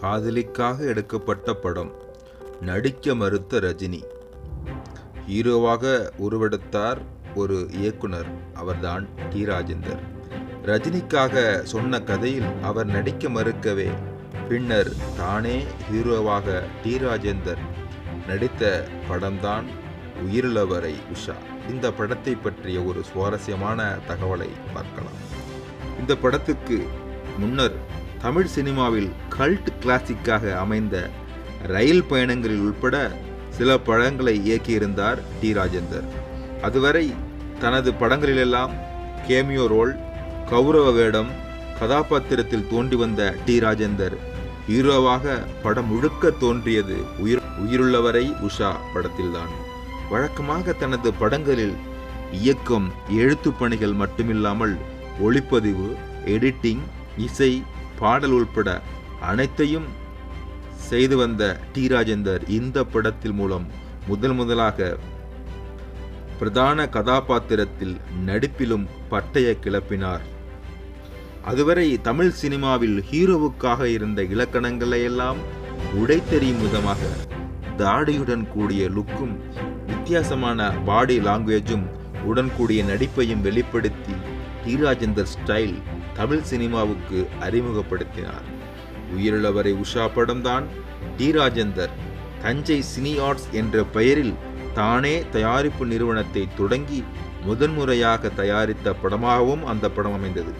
காதலிக்காக எடுக்கப்பட்ட படம் நடிக்க மறுத்த ரஜினி. ஹீரோவாக உருவெடுத்தார் ஒரு இயக்குனர் அவர்தான் டி. ராஜேந்தர். ரஜினிக்காக சொன்ன கதையில் அவர் நடிக்க மறுக்கவே பின்னர் தானே ஹீரோவாக டி. ராஜேந்தர் நடித்த படம்தான் உயிருள்ளவரை உஷா. இந்த படத்தை பற்றிய ஒரு சுவாரஸ்யமான தகவலை பார்க்கலாம். இந்த படத்துக்கு முன்னர் தமிழ் சினிமாவில் கல்ட் கிளாசிக்காக அமைந்த ரயில் பயணங்களில் உட்பட சில படங்களை இயக்கியிருந்தார் டி. ராஜேந்தர். அதுவரை தனது படங்களிலெல்லாம் கேமியோ ரோல் கௌரவ வேடம் கதாபாத்திரத்தில் தோன்றி வந்த டி. ராஜேந்தர் ஹீரோவாக படம் முழுக்க தோன்றியது உயிர் உயிருள்ளவரை உஷா படத்தில்தான். வழக்கமாக தனது படங்களில் இயக்கம் எழுத்து பணிகள் மட்டுமில்லாமல் ஒளிப்பதிவு எடிட்டிங் இசை பாடல் உள்பட அனைத்தையும் செய்து வந்த டி. ராஜேந்தர் இந்த படத்தில் மூலம் முதல் முதலாக பிரதான கதாபாத்திரத்தில் நடிப்பிலும் பட்டய கிளப்பினார். அதுவரை தமிழ் சினிமாவில் ஹீரோவுக்காக இருந்த இலக்கணங்களை எல்லாம் உடைத்தெறியும் விதமாக தாடியுடன் கூடிய லுக்கும் வித்தியாசமான பாடி லாங்குவேஜும் உடன் கூடிய நடிப்பையும் வெளிப்படுத்தி டி. ராஜேந்தர் ஸ்டைல் தமிழ் சினிமாவுக்கு அறிமுகப்படுத்தினார். உயிரிழவரை உஷா படம்தான் T. Rajendar. Thanjai cine arts என்ற பெயரில் தானே தயாரிப்பு நிறுவனத்தை தொடங்கி முதன்முறையாக தயாரித்த படமாகவும் அந்த படம் அமைந்தது.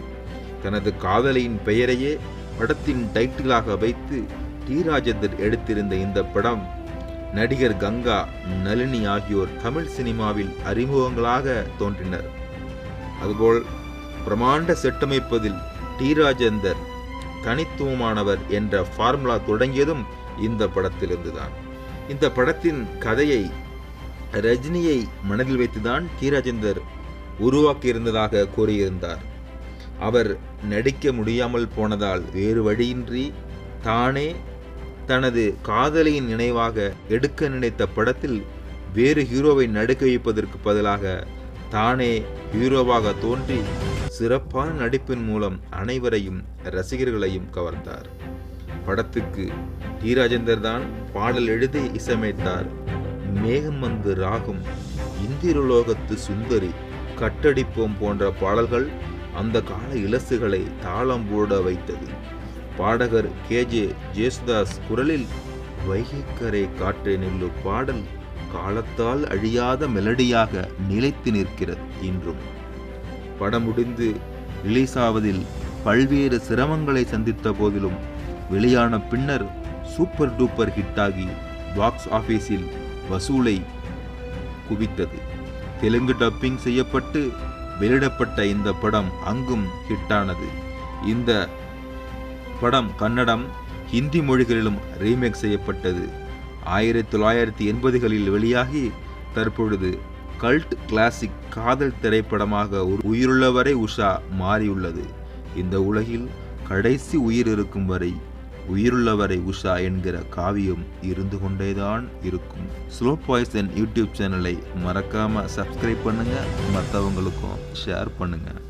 தனது காதலியின் பெயரையே படத்தின் டைட்டிலாக வைத்து டி. ராஜேந்தர் எடுத்திருந்த இந்த படம் நடிகர் கங்கா நளினி ஆகியோர் தமிழ் சினிமாவில் அறிமுகங்களாக தோன்றினர். அதுபோல் பிரமாண்ட செட்டமைப்பதில் டி. ராஜேந்தர் தனித்துவமானவர் என்ற ஃபார்முலா தொடங்கியதும் இந்த படத்திலிருந்துதான். இந்த படத்தின் கதையை ரஜினியை மனதில் வைத்துதான் டி ராஜேந்தர் உருவாக்கியிருந்ததாக கூறியிருந்தார். அவர் நடிக்க முடியாமல் போனதால் வேறு வழியின்றி தானே தனது காதலியின் நினைவாக எடுக்க நினைத்த படத்தில் வேறு ஹீரோவை நடுக்க வைப்பதற்கு பதிலாக தானே ஹீரோவாக தோன்றி சிறப்பான நடிப்பின் மூலம் அனைவரையும் ரசிகர்களையும் கவர்ந்தார். படத்துக்கு டி. ராஜேந்தர் தான் பாடல் எழுதி இசையமைத்தார். மேகம் வந்து ராகம் இந்திரலோகத்து சுந்தரி கட்டடிப்போம் போன்ற பாடல்கள் அந்த கால இலசுகளை தாளம் போட வைத்தது. பாடகர் கே. ஜே. ஜேசுதாஸ் குரலில் வைகைக்கரை காற்றே நில்லு பாடல் காலத்தால் அழியாத மெலடியாக நிலைத்து நிற்கிறது இன்றும் படம் முடிந்து ரிலீஸ் ஆவதில் பல்வேறு சிரமங்களை சந்தித்த போதிலும் வெளியான பின்னர் சூப்பர் டூப்பர் ஹிட்டாகி பாக்ஸ் ஆஃபீஸில் வசூலை குவித்தது. தெலுங்கு டப்பிங் செய்யப்பட்டு வெளியிடப்பட்ட இந்த படம் அங்கும் ஹிட்டானது. இந்த படம் கன்னடம் ஹிந்தி மொழிகளிலும் ரீமேக் செய்யப்பட்டது. ஆயிரத்தி தொள்ளாயிரத்தி எண்பதுகளில் வெளியாகி தற்பொழுது கல்ட் கிளாசிக் காதல் திரைப்படமாக ஒரு உயிருள்ளவரை உஷா மாறியுள்ளது. இந்த உலகில் கடைசி உயிர் இருக்கும் வரை உயிருள்ளவரை உஷா என்கிற காவியம் இருந்து கொண்டேதான் இருக்கும். ஸ்லோ பாய்சன் யூடியூப் சேனலை மறக்காமல் சப்ஸ்கிரைப் பண்ணுங்கள் மற்றவங்களுக்கும் ஷேர் பண்ணுங்கள்